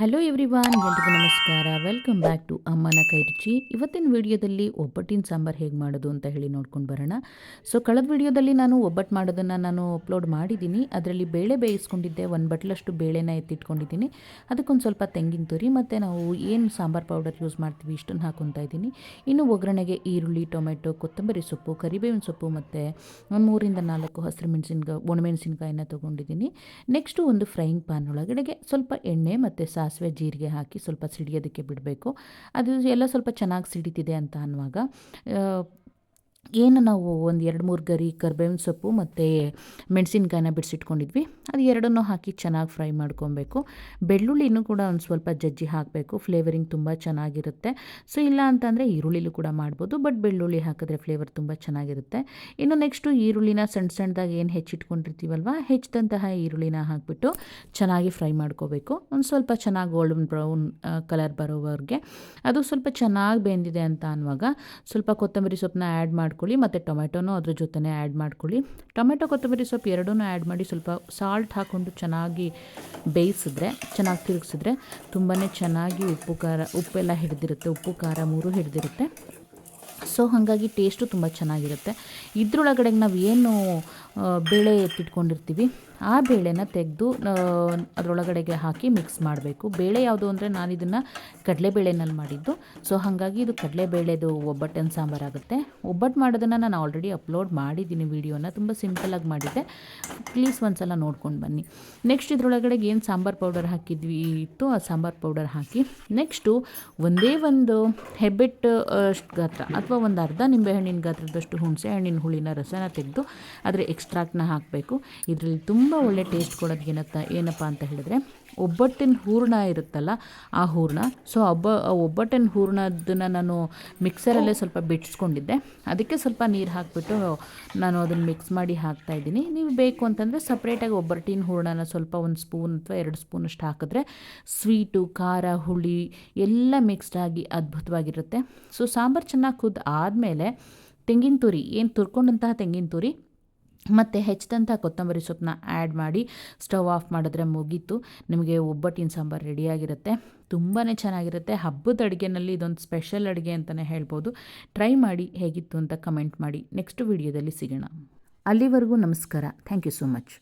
Hello everyone ಎಲ್ರಿಗೂ ನಮಸ್ಕಾರ. Welcome back to ಅಮ್ಮನ ಕೈ ರುಚಿ. ಇವತ್ತಿನ ವಿಡಿಯೋದಲ್ಲಿ ಒಬ್ಬಟ್ಟಿನ ಸಾಂಬಾರು ಹೇಗೆ ಮಾಡೋದು ಅಂತ ಹೇಳಿ ನೋಡ್ಕೊಂಡು ಬರೋಣ. ಸೊ ಕಳೆದ ವಿಡಿಯೋದಲ್ಲಿ ನಾನು ಒಬ್ಬಟ್ಟು ಮಾಡೋದನ್ನು ನಾನು ಅಪ್ಲೋಡ್ ಮಾಡಿದ್ದೀನಿ. ಅದರಲ್ಲಿ ಬೇಳೆ ಬೇಯಿಸ್ಕೊಂಡಿದ್ದೆ. ಒಂದು ಬಟ್ಲಷ್ಟು ಬೇಳೆನ ಎತ್ತಿಟ್ಕೊಂಡಿದ್ದೀನಿ. ಅದಕ್ಕೊಂದು ಸ್ವಲ್ಪ ತೆಂಗಿನ ತುರಿ ಮತ್ತು ನಾವು ಏನು ಸಾಂಬಾರು ಪೌಡರ್ ಯೂಸ್ ಮಾಡ್ತೀವಿ ಇಷ್ಟನ್ನು ಹಾಕೊತಾ ಇದ್ದೀನಿ. ಇನ್ನು ಒಗ್ಗರಣೆಗೆ ಈರುಳ್ಳಿ, ಟೊಮೆಟೊ, ಕೊತ್ತಂಬರಿ ಸೊಪ್ಪು, ಕರಿಬೇವಿನ ಸೊಪ್ಪು ಮತ್ತು ಒಂದು ಮೂರಿಂದ ನಾಲ್ಕು ಹಸಿರು ಮೆಣಸಿನ್ಕಾಯಿ ಒಣಮೆಣಸಿನ್ಕಾಯಿನ ತೊಗೊಂಡಿದ್ದೀನಿ. ನೆಕ್ಸ್ಟು ಒಂದು ಫ್ರೈಯಿಂಗ್ ಪ್ಯಾನ್ ಒಳಗಡೆಗೆ ಸ್ವಲ್ಪ ಎಣ್ಣೆ ಮತ್ತು ಸಾಸಿವೆ ಜೀರಿಗೆ ಹಾಕಿ ಸ್ವಲ್ಪ ಸಿಡಿಯೋದಕ್ಕೆ ಬಿಡಬೇಕು. ಅದು ಎಲ್ಲ ಸ್ವಲ್ಪ ಚೆನ್ನಾಗಿ ಸಿಡಿತಿದೆ ಅಂತ ಅನ್ನುವಾಗ ಏನು ನಾವು ಒಂದು ಎರಡು ಮೂರು ಗರಿ ಕರ್ಬೇವಿನ ಸೊಪ್ಪು ಮತ್ತು ಮೆಣಸಿನ್ಕಾಯಿನ ಬಿಡಿಸಿಟ್ಕೊಂಡಿದ್ವಿ. ಅದು ಎರಡನ್ನೂ ಹಾಕಿ ಚೆನ್ನಾಗಿ ಫ್ರೈ ಮಾಡ್ಕೊಬೇಕು. ಬೆಳ್ಳುಳ್ಳಿನೂ ಕೂಡ ಒಂದು ಸ್ವಲ್ಪ ಜಜ್ಜಿ ಹಾಕಬೇಕು. ಫ್ಲೇವರಿಂಗ್ ತುಂಬ ಚೆನ್ನಾಗಿರುತ್ತೆ. ಸೊ, ಇಲ್ಲ ಅಂತಂದರೆ ಈರುಳ್ಳಿಲೂ ಕೂಡ ಮಾಡ್ಬೋದು, ಬಟ್ ಬೆಳ್ಳುಳ್ಳಿ ಹಾಕಿದ್ರೆ ಫ್ಲೇವರ್ ತುಂಬ ಚೆನ್ನಾಗಿರುತ್ತೆ. ಇನ್ನು ನೆಕ್ಸ್ಟು ಈರುಳ್ಳಿನ ಸಣ್ಣ ಸಣ್ಣದಾಗಿ ಏನು ಹೆಚ್ಚಿಟ್ಕೊಂಡಿರ್ತೀವಲ್ವ, ಹೆಚ್ಚಿದಂತಹ ಈರುಳ್ಳಿನ ಹಾಕಿಬಿಟ್ಟು ಚೆನ್ನಾಗಿ ಫ್ರೈ ಮಾಡ್ಕೋಬೇಕು. ಒಂದು ಸ್ವಲ್ಪ ಚೆನ್ನಾಗಿ ಗೋಲ್ಡನ್ ಬ್ರೌನ್ ಕಲರ್ ಬರೋವರೆಗೆ. ಅದು ಸ್ವಲ್ಪ ಚೆನ್ನಾಗಿ ಬೆಂದಿದೆ ಅಂತ ಅನ್ನುವಾಗ ಸ್ವಲ್ಪ ಕೊತ್ತಂಬರಿ ಸೊಪ್ಪನ್ನ ಆ್ಯಡ್ ಮಾಡ್ಕೊಳ್ಳಿ, ಮತ್ತು ಟೊಮೆಟೊನೂ ಅದ್ರ ಜೊತೆನೇ ಆ್ಯಡ್ ಮಾಡ್ಕೊಳ್ಳಿ. ಟೊಮೆಟೊ ಕೊತ್ತಂಬರಿ ಸೊಪ್ಪು ಎರಡೂ ಆ್ಯಡ್ ಮಾಡಿ ಸ್ವಲ್ಪ ಸಾಲ್ಟ್ ಹಾಕ್ಕೊಂಡು ಚೆನ್ನಾಗಿ ಬೇಯಿಸಿದ್ರೆ, ಚೆನ್ನಾಗಿ ತಿರುಗಿಸಿದ್ರೆ ತುಂಬಾ ಚೆನ್ನಾಗಿ ಉಪ್ಪು ಖಾರ, ಉಪ್ಪೆಲ್ಲ ಹಿಡಿದಿರುತ್ತೆ, ಉಪ್ಪು ಖಾರ ಮೂರು ಹಿಡಿದಿರುತ್ತೆ. ಸೊ ಹಾಗಾಗಿ ಟೇಸ್ಟು ತುಂಬ ಚೆನ್ನಾಗಿರುತ್ತೆ. ಇದ್ರೊಳಗಡೆ ನಾವು ಏನು ಬೇಳೆ ಎತ್ತಿಟ್ಕೊಂಡಿರ್ತೀವಿ, ಆ ಬೇಳೆನ ತೆಗೆದು ಅದರೊಳಗಡೆಗೆ ಹಾಕಿ ಮಿಕ್ಸ್ ಮಾಡಬೇಕು. ಬೇಳೆ ಯಾವುದು ಅಂದರೆ ನಾನು ಇದನ್ನು ಕಡಲೆಬೇಳೆನಲ್ಲಿ ಮಾಡಿದ್ದು. ಸೊ ಹಾಗಾಗಿ ಇದು ಕಡಲೆಬೇಳೆದು ಒಬ್ಬಟ್ಟಿನ ಸಾಂಬಾರಾಗುತ್ತೆ. ಒಬ್ಬಟ್ಟು ಮಾಡೋದನ್ನು ನಾನು ಆಲ್ರೆಡಿ ಅಪ್ಲೋಡ್ ಮಾಡಿದ್ದೀನಿ ವೀಡಿಯೋನ ತುಂಬ ಸಿಂಪಲಾಗಿ ಮಾಡಿದ್ದೆ. ಪ್ಲೀಸ್ ಒಂದ್ಸಲ ನೋಡ್ಕೊಂಡು ಬನ್ನಿ. ನೆಕ್ಸ್ಟ್ ಇದ್ರೊಳಗಡೆಗೆ ಏನು ಸಾಂಬಾರು ಪೌಡರ್ ಹಾಕಿದ್ವಿ ಇತ್ತು ಆ ಸಾಂಬಾರು ಪೌಡರ್ ಹಾಕಿ ನೆಕ್ಸ್ಟು ಒಂದೇ ಒಂದು ಹೆಬ್ಬೆಟ್ಟು ಗಾತ್ರ ಅಥವಾ ಒಂದು ಅರ್ಧ ನಿಂಬೆಹಣ್ಣಿನ ಗಾತ್ರದಷ್ಟು ಹುಣಸೆ ಹಣ್ಣಿನ ಹುಳಿನ ರಸನ ತೆಗೆದು ಅದರ ಎಕ್ಸ್ಟ್ರಾಕ್ಟ್ನ ಹಾಕಬೇಕು. ಇದರಲ್ಲಿ ತುಂಬ ಒಳ್ಳೆ ಟೇಸ್ಟ್ ಕೊಡೋದು ಏನತ್ತ, ಏನಪ್ಪ ಅಂತ ಹೇಳಿದ್ರೆ ಒಬ್ಬಟ್ಟಿನ ಹೂರ್ಣ ಇರುತ್ತಲ್ಲ ಆ ಹೂರ್ಣ. ಸೊ ಒಬ್ಬ ಒಬ್ಬಟ್ಟಿನ ಹೂರಣದನ್ನು ನಾನು ಮಿಕ್ಸರಲ್ಲೇ ಸ್ವಲ್ಪ ಬಿಡಿಸ್ಕೊಂಡಿದ್ದೆ ಅದಕ್ಕೆ ಸ್ವಲ್ಪ ನೀರು ಹಾಕಿಬಿಟ್ಟು ನಾನು ಅದನ್ನು ಮಿಕ್ಸ್ ಮಾಡಿ ಹಾಕ್ತಾ ಇದ್ದೀನಿ. ನೀವು ಬೇಕು ಅಂತಂದರೆ ಸಪ್ರೇಟಾಗಿ ಒಬ್ಬಟ್ಟಿನ ಹೂರಣನ ಸ್ವಲ್ಪ ಒಂದು ಸ್ಪೂನ್ ಅಥವಾ ಎರಡು ಸ್ಪೂನಷ್ಟು ಹಾಕಿದ್ರೆ ಸ್ವೀಟು ಖಾರ, ಹುಳಿ ಎಲ್ಲ ಮಿಕ್ಸ್ಡ್ ಆಗಿ ಅದ್ಭುತವಾಗಿರುತ್ತೆ. ಸೊ ಸಾಂಬಾರು ಚೆನ್ನಾಗಿ ಕುದ್ದು ಆದಮೇಲೆ ತೆಂಗಿನ ತುರಿ, ಏನು ತುರ್ಕೊಂಡಂತಹ ತೆಂಗಿನ ತುರಿ ಮತ್ತು ಹೆಚ್ಚಿದಂಥ ಕೊತ್ತಂಬರಿ ಸೊಪ್ಪನ್ನ ಆ್ಯಡ್ ಮಾಡಿ ಸ್ಟವ್ ಆಫ್ ಮಾಡಿದ್ರೆ ಮುಗೀತು. ನಿಮಗೆ ಒಬ್ಬಟ್ಟಿನ ಸಾಂಬಾರು ರೆಡಿಯಾಗಿರುತ್ತೆ ತುಂಬಾ ಚೆನ್ನಾಗಿರುತ್ತೆ. ಹಬ್ಬದ ಅಡುಗೆನಲ್ಲಿ ಇದೊಂದು ಸ್ಪೆಷಲ್ ಅಡುಗೆ ಅಂತಲೇ ಹೇಳ್ಬೋದು. ಟ್ರೈ ಮಾಡಿ ಹೇಗಿತ್ತು ಅಂತ ಕಮೆಂಟ್ ಮಾಡಿ. ನೆಕ್ಸ್ಟ್ ವಿಡಿಯೋದಲ್ಲಿ ಸಿಗೋಣ. ಅಲ್ಲಿವರೆಗೂ ನಮಸ್ಕಾರ. Thank you so much